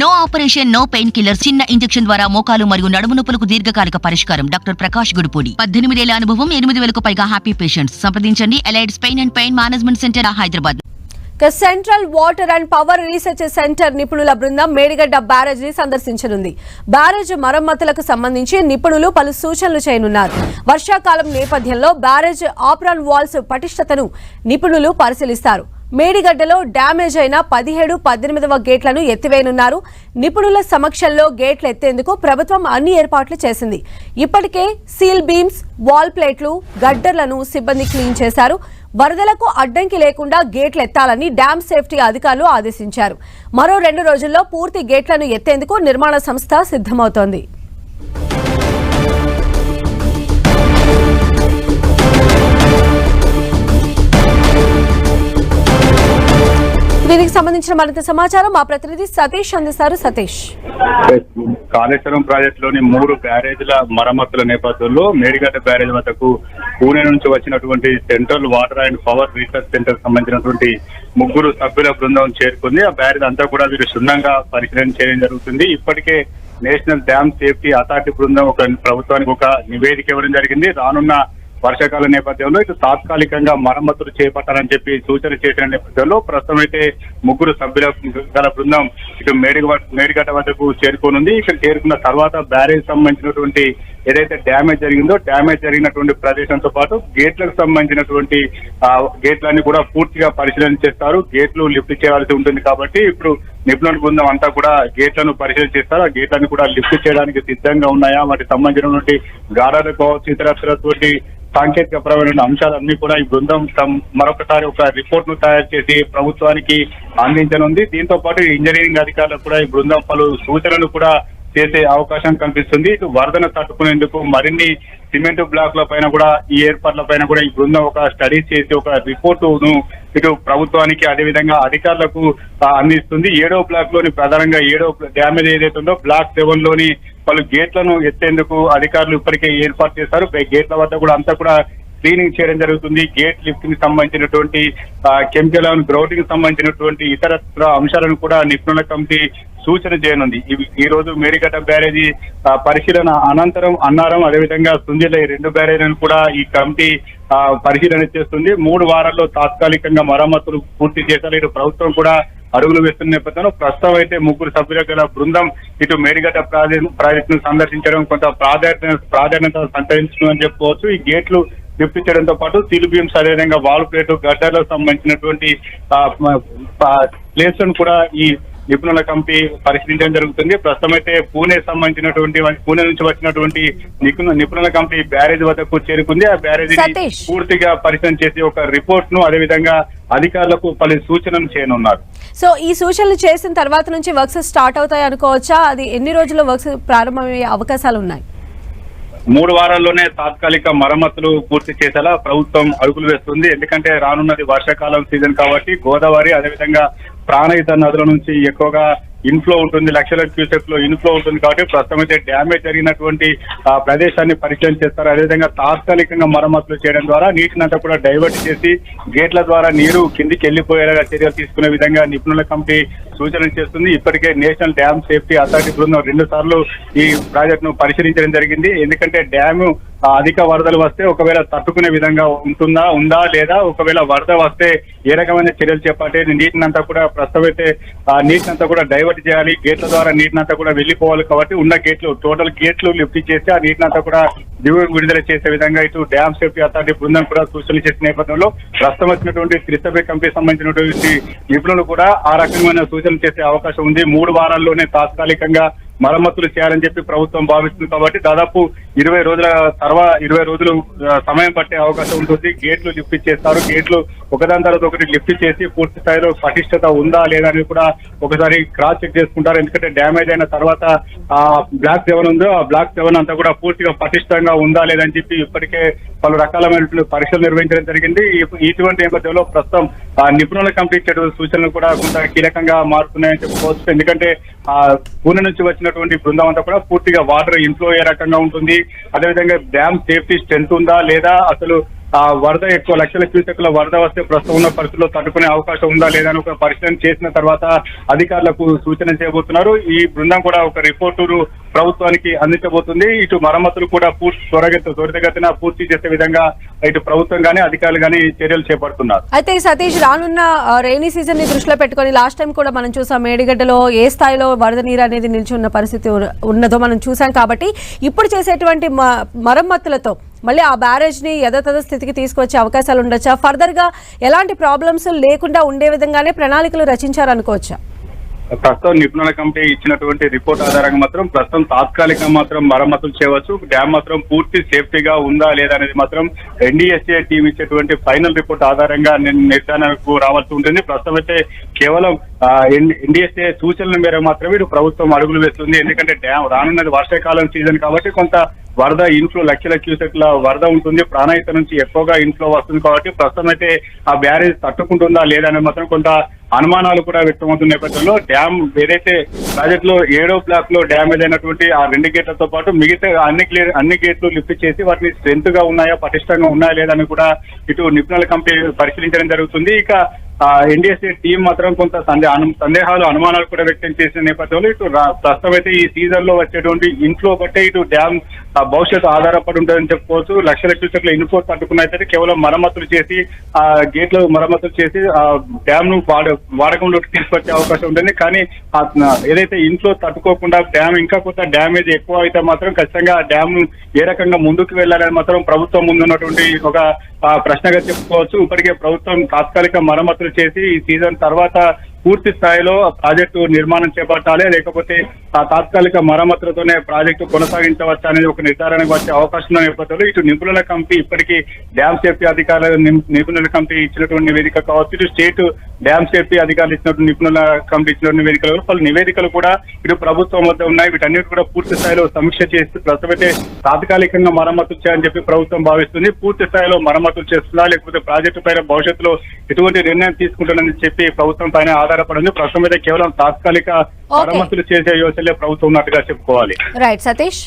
No operation no painkiller చిన్న injection ద్వారా మోకాలు మరియు నడుము నొప్పులకు దీర్ఘకాలిక పరిష్కారం. డాక్టర్ ప్రకాష్ గుడిపూడి. పద్దెనిమిదేళ్ళ అనుభవం ఎనిమిది వేలకు పైగా హ్యాపీ పేషెంట్స్ సంప్రదించండి. Allied pain and pain management centre Hyderabad. Central water and power research centre నిపుణుల బృందం మేడిగడ్డ బ్యారేజ్ని సందర్శించనుంది. బ్యారేజ్ మరమ్మతులకు సంబంధించి నిపుణులు పలు సూచనలు చేయనున్నారు. వర్షాకాలం నేపథ్యంలో బ్యారేజ్ ఆప్రాన్ వాల్స్ పటిష్టతను నిపుణులు పరిశీలిస్తారు. మేడిగడ్డలో డ్యామేజ్ అయిన పదిహేడు పద్దెనిమిదవ గేట్లను ఎత్తివేయనున్నారు. నిపుణుల సమక్షంలో గేట్లు ఎత్తేందుకు ప్రభుత్వం అన్ని ఏర్పాట్లు చేసింది. ఇప్పటికే సీల్ బీమ్స్ వాల్ ప్లేట్లు గడ్డర్లను సిబ్బంది క్లీన్ చేశారు. వరదలకు అడ్డంకి లేకుండా గేట్లు ఎత్తాలని డ్యామ్ సేఫ్టీ అధికారులు ఆదేశించారు. మరో రెండు రోజుల్లో పూర్తి గేట్లను ఎత్తేందుకు నిర్మాణ సంస్థ సిద్ధమవుతోంది. దీనికి సంబంధించిన మరింత సమాచారం మా ప్రతినిధి సతీష్ అందిస్తారు. సతీష్. కాళేశ్వరం ప్రాజెక్టులోని మూడు బ్యారేజ్ల మరమ్మతుల నేపథ్యంలో మేడిగడ్డ బ్యారేజ్ వద్దకు పూణే నుంచి వచ్చినటువంటి central water and power research centre సంబంధించినటువంటి ముగ్గురు సభ్యుల బృందం చేరుకుంది. ఆ బ్యారేజ్ అంతా కూడా వీరు క్షుణ్ణంగా పరిశీలన చేయడం జరుగుతుంది. ఇప్పటికే నేషనల్ డ్యామ్ సేఫ్టీ అథారిటీ బృందం ఒక ప్రభుత్వానికి ఒక నివేదిక ఇవ్వడం జరిగింది. రానున్న వర్షాకాల నేపథ్యంలో ఇటు తాత్కాలికంగా మరమ్మతులు చేపట్టాలని చెప్పి సూచన చేసిన నేపథ్యంలో ప్రస్తుతం అయితే ముగ్గురు సభ్యుల గల బృందం ఇటు మేడిగ మేడిగడ్డ వద్దకు చేరుకోనుంది. ఇక్కడ చేరుకున్న తర్వాత బ్యారేజ్ సంబంధించినటువంటి ఏదైతే డ్యామేజ్ జరిగిందో డ్యామేజ్ జరిగినటువంటి ప్రదేశంతో పాటు గేట్లకు సంబంధించినటువంటి గేట్లన్నీ కూడా పూర్తిగా పరిశీలన చేస్తారు. గేట్లు లిఫ్ట్ చేయాల్సి ఉంటుంది కాబట్టి ఇప్పుడు నిపుణుల బృందం అంతా కూడా గేట్లను పరిశీలన చేస్తారు. ఆ గేట్లను కూడా లిఫ్ట్ చేయడానికి సిద్ధంగా ఉన్నాయా? వాటికి సంబంధించినటువంటి గాడాలు కావచ్చు ఇతరత్రటువంటి సాంకేతిక పరమైన అంశాలన్నీ కూడా ఈ బృందం మరొకసారి ఒక రిపోర్ట్ను తయారు చేసి ప్రభుత్వానికి అందించనుంది. దీంతో పాటు ఇంజనీరింగ్ అధికారులకు కూడా ఈ బృందం పలు సూచనలు కూడా చేసే అవకాశం కనిపిస్తుంది. ఇటు వరదను తట్టుకునేందుకు మరిన్ని సిమెంట్ బ్లాక్ల పైన కూడా ఈ ఏర్పాట్ల పైన కూడా ఈ బృందం ఒక స్టడీ చేసి ఒక రిపోర్టును ఇటు ప్రభుత్వానికి అదేవిధంగా అధికారులకు అందిస్తుంది. ఏడో బ్లాక్లోని ప్రధానంగా ఏడో డ్యామేజ్ ఏదైతే ఉందో బ్లాక్ సెవెన్లోని పలు గేట్లను ఎత్తేందుకు అధికారులు ఇప్పటికే ఏర్పాటు చేశారు. గేట్ల వద్ద కూడా అంతా కూడా క్లీనింగ్ చేయడం జరుగుతుంది. గేట్ లిఫ్ట్కి సంబంధించినటువంటి కెమికల్ గ్రౌండింగ్ సంబంధించినటువంటి ఇతర అంశాలను కూడా నిపుణుల కమిటీ సూచన చేయనుంది. ఈ రోజు మేడిగడ్డ బ్యారేజీ పరిశీలన అనంతరం అన్నారం అదేవిధంగా సుంజిల ఈ రెండు బ్యారేజీలను కూడా ఈ కమిటీ పరిశీలన చేస్తుంది. మూడు వారాల్లో తాత్కాలికంగా మరమ్మతులు పూర్తి చేశారు. ఇటు ప్రభుత్వం కూడా అడుగులు వేస్తున్న నేపథ్యంలో ప్రస్తుతం అయితే ముగ్గురు సభ్యుల గల బృందం ఇటు మేడిగడ్డ ప్రాజెక్టును సందర్శించడం కొంత ప్రాధాన్యత ప్రాధాన్యత సంతరించుకుందని చెప్పుకోవచ్చు. ఈ గేట్లు లిఫ్ట్ చేయడంతో పాటు సీలు బీమ్స్ అదేవిధంగా వాల్ ప్లేట్ గడ్డలకు సంబంధించినటువంటి ప్లేస్ కూడా ఈ నిపుణుల కమిటీ పరిశీలించడం జరుగుతుంది. ప్రస్తుతం అయితే పూణే సంబంధించినటువంటి పూణే నుంచి వచ్చినటువంటి నిపుణుల కమిటీ బ్యారేజ్ వద్దకు చేరుకుంది. ఆ బ్యారేజ్. పూర్తిగా పరిశీలన చేసి ఒక రిపోర్ట్ను అదేవిధంగా అధికారులకు పలు సూచనలు చేయనున్నారు. సో ఈ సూచనలు చేసిన తర్వాత నుంచి వర్క్స్ స్టార్ట్ అవుతాయి అనుకోవచ్చా? అది ఎన్ని రోజుల్లో వర్క్స్ ప్రారంభమయ్యే అవకాశాలు ఉన్నాయి? మూడు వారాల్లోనే తాత్కాలిక మరమ్మతులు పూర్తి చేసేలా ప్రభుత్వం అడుగులు వేస్తుంది. ఎందుకంటే రానున్నది వర్షాకాలం సీజన్ కాబట్టి గోదావరి అదేవిధంగా ప్రాణహిత నదుల నుంచి ఎక్కువగా ఇన్ఫ్లో ఉంటుంది లక్షల క్యూసెక్లో ఇన్ఫ్లో ఉంటుంది కాబట్టి ప్రస్తుతం అయితే డ్యామేజ్ జరిగినటువంటి ఆ, ప్రదేశాన్ని పరిశీలన చేస్తారు. అదేవిధంగా తాత్కాలికంగా మరమ్మతులు చేయడం ద్వారా నీటిని అంతా కూడా డైవర్ట్ చేసి గేట్ల ద్వారా నీరు కిందికి వెళ్ళిపోయేలా చర్యలు తీసుకునే విధంగా నిపుణుల కమిటీ సూచనలు చేస్తుంది. ఇప్పటికే నేషనల్ డ్యామ్ సేఫ్టీ అథారిటీ బృందం రెండు సార్లు ఈ ప్రాజెక్ట్ను పరిశీలించడం జరిగింది. ఎందుకంటే డ్యామ్ అధిక వరదలు వస్తే ఒకవేళ తట్టుకునే విధంగా ఉంటుందా ఉందా లేదా? ఒకవేళ వరద వస్తే ఏ రకమైన చర్యలు చేపట్టే నీటినంతా కూడా ప్రస్తుతం అయితే ఆ కూడా డైవర్ట్ చేయాలి. గేట్ల ద్వారా నీటినంతా కూడా వెళ్ళిపోవాలి కాబట్టి ఉన్న గేట్లు టోటల్ గేట్లు లిఫ్ట్ చేసి ఆ నీటినంతా కూడా దిగువ విడుదల చేసే విధంగా ఇటు డ్యామ్ సేఫ్టీ అథారిటీ బృందం కూడా సూచనలు చేసిన నేపథ్యంలో ప్రస్తుతం వచ్చినటువంటి త్రిసభ్య కమిటీ సంబంధించినటువంటి నిపుణులు కూడా ఆ రకమైన సూచనలు చేసే అవకాశం ఉంది. మూడు వారాల్లోనే తాత్కాలికంగా మరమ్మతులు చేయాలని చెప్పి ప్రభుత్వం భావిస్తుంది కాబట్టి దాదాపు ఇరవై రోజుల తర్వాత ఇరవై రోజులు సమయం పట్టే అవకాశం ఉంటుంది. గేట్లు లిఫ్ట్ చేస్తారు గేట్లు ఒకదాని తర్వాత ఒకటి లిఫ్ట్ చేసి పూర్తి స్థాయిలో పటిష్టత ఉందా లేదా అని కూడా ఒకసారి క్రాస్ చెక్ చేసుకుంటారు. ఎందుకంటే డ్యామేజ్ అయిన తర్వాత ఆ బ్లాక్ సెవెన్ ఉందో ఆ బ్లాక్ సెవెన్ అంతా కూడా పూర్తిగా పటిష్టంగా ఉందా లేదని చెప్పి ఇప్పటికే పలు రకాలమైనటువంటి పరీక్షలు నిర్వహించడం జరిగింది. ఇటువంటి నేపథ్యంలో ప్రస్తుతం ఆ నిపుణుల కమిటీ సూచనలు కూడా కొంత కీలకంగా మారుతున్నాయని చెప్పుకోవచ్చు ఎందుకంటే ఆ పూణె నుంచి వచ్చినటువంటి బృందం అంతా కూడా పూర్తిగా వాటర్ ఇన్ఫ్లో ఏ రకంగా ఉంటుంది. అదేవిధంగా డ్యామ్ సేఫ్టీ స్ట్రెంత్ ఉందా లేదా? అసలు ఆ వరద ఎక్కువ లక్షల క్యూసెక్ల వరద వస్తే ప్రస్తుతం ఉన్న పరిస్థితుల్లో తట్టుకునే అవకాశం ఉందా లేదా అని ఒక పరిశీలన చేసిన తర్వాత అధికారులకు సూచన చేయబోతున్నారు. ఈ బృందం కూడా ఒక రిపోర్టును ప్రభుత్వానికి అందించబోతుంది. ఇటు మరమ్మతులు కూడా పూర్తి త్వరగతి త్వరితగతిన పూర్తి చేసే విధంగా ఇటు ప్రభుత్వం కానీ అధికారులు కానీ చర్యలు చేపడుతున్నారు. అయితే సతీష్ రానున్న రైనీ సీజన్ని దృష్టిలో పెట్టుకొని లాస్ట్ టైం కూడా మనం చూసాం మేడిగడ్డలో ఏ స్థాయిలో వరద నీరు అనేది నిలిచి ఉన్న పరిస్థితి ఉన్నదో మనం చూసాం. కాబట్టి ఇప్పుడు చేసేటువంటి మ- మరమ్మతులతో మళ్ళీ ఆ బ్యారేజ్ని యథాతథ స్థితికి తీసుకొచ్చే అవకాశాలు ఉండొచ్చా? ఫర్దర్గా ఎలాంటి ప్రాబ్లమ్స్ లేకుండా ఉండే విధంగానే ప్రణాళికలు రచించారనుకోవచ్చా? ప్రస్తుతం నిపుణుల కమిటీ ఇచ్చినటువంటి రిపోర్ట్ ఆధారంగా మాత్రం ప్రస్తుతం తాత్కాలికంగా మాత్రం మరమ్మతులు చేయవచ్చు. డ్యామ్ మాత్రం పూర్తి సేఫ్టీగా ఉందా లేదా అనేది మాత్రం ఎన్డీఎస్ఏ టీం ఇచ్చేటువంటి ఫైనల్ రిపోర్ట్ ఆధారంగా నిర్ధారణకు రావాల్సి ఉంటుంది. ప్రస్తుతం అయితే కేవలం ఎన్డీఎస్ఏ సూచనల మేరకు మాత్రమే ఇటు ప్రభుత్వం అడుగులు వేస్తుంది. ఎందుకంటే డ్యామ్ రానున్నది వర్షాకాలం సీజన్ కాబట్టి కొంత వరద ఇన్ఫ్లో లక్షల క్యూసెక్ల వరద ఉంటుంది. ప్రాణాయిత నుంచి ఎక్కువగా ఇన్ఫ్లో వస్తుంది కాబట్టి ప్రస్తుతం అయితే ఆ బ్యారేజ్ తట్టుకుంటుందా లేదా మాత్రం కొంత అనుమానాలు కూడా వ్యక్తమవుతున్న నేపథ్యంలో డ్యామ్ ఏదైతే ప్రాజెక్ట్లో ఏడో బ్లాక్లో డ్యామేజ్ అయినటువంటి ఆ రెండు గేట్లతో పాటు మిగతా అన్ని క్లియర్ అన్ని గేట్లు లిఫ్ట్ చేసి వాటిని స్ట్రెంత్గా ఉన్నాయా పటిష్టంగా ఉన్నాయా లేదా అని కూడా ఇటు నిపుణుల కమిటీ పరిశీలించడం జరుగుతుంది. ఇక ఎన్డీఎస్ఏ టీం మాత్రం కొంత సందేహాలు అనుమానాలు కూడా వ్యక్తం చేసిన నేపథ్యంలో ఇటు ప్రస్తుతం అయితే ఈ సీజన్లో వచ్చేటువంటి ఇన్ఫ్లో బట్టే ఇటు డ్యామ్ భవిష్యత్తు ఆధారపడి ఉంటుందని చెప్పుకోవచ్చు. లక్షల క్యూసెక్ల ఇన్ఫ్లో తట్టుకున్నైతే కేవలం మరమ్మతులు చేసి ఆ గేట్లు మరమ్మతులు చేసి ఆ డ్యామ్ను వాడకంలోకి తీసుకొచ్చే అవకాశం ఉంటుంది. కానీ ఏదైతే ఇంట్లో తట్టుకోకుండా డ్యామ్ ఇంకా కొంత డ్యామేజ్ ఎక్కువ అయితే మాత్రం ఖచ్చితంగా ఆ డ్యామ్ ఏ రకంగా ముందుకు వెళ్ళాలని మాత్రం ప్రభుత్వం ముందున్నటువంటి ఒక ప్రశ్నగా చెప్పుకోవచ్చు. ఇప్పటికే ప్రభుత్వం తాత్కాలిక మరమ్మతులు చేసి ఈ సీజన్ తర్వాత పూర్తి స్థాయిలో ప్రాజెక్టు నిర్మాణం చేపట్టాలి. లేకపోతే ఆ తాత్కాలిక మరమ్మతులతోనే ప్రాజెక్టు కొనసాగించవచ్చు అనేది ఒక నిర్ధారణకు వచ్చే అవకాశం నేపథ్యంలో ఇటు నిపుణుల కమిటీ ఇప్పటికీ డ్యామ్ సేఫ్టీ అధికారుల నిపుణుల కమిటీ ఇచ్చినటువంటి నివేదిక కావచ్చు. ఇటు స్టేట్ డ్యామ్ సేఫ్టీ అధికారులు ఇచ్చినటువంటి నిపుణుల కమిటీ ఇచ్చినటువంటి నివేదికలు పలు నివేదికలు కూడా ఇటు ప్రభుత్వం వద్ద ఉన్నాయి. వీటన్నిటి కూడా పూర్తి స్థాయిలో సమీక్ష చేసి ప్రస్తుతమైతే తాత్కాలికంగా మరమ్మతులు చేయాలని చెప్పి ప్రభుత్వం భావిస్తుంది. పూర్తి స్థాయిలో మరమ్మతులు చేస్తుందా లేకపోతే ప్రాజెక్టు పైన భవిష్యత్తులో ఎటువంటి నిర్ణయం తీసుకుంటుందని చెప్పి ప్రభుత్వం పైన ఆధారపడింది ప్రస్తుతం అయితే కేవలం తాత్కాలిక మరమ్మతులు చేసే యోచనలే ప్రభుత్వం ఉన్నట్టుగా చెప్పుకోవాలి. రైట్ సతీష్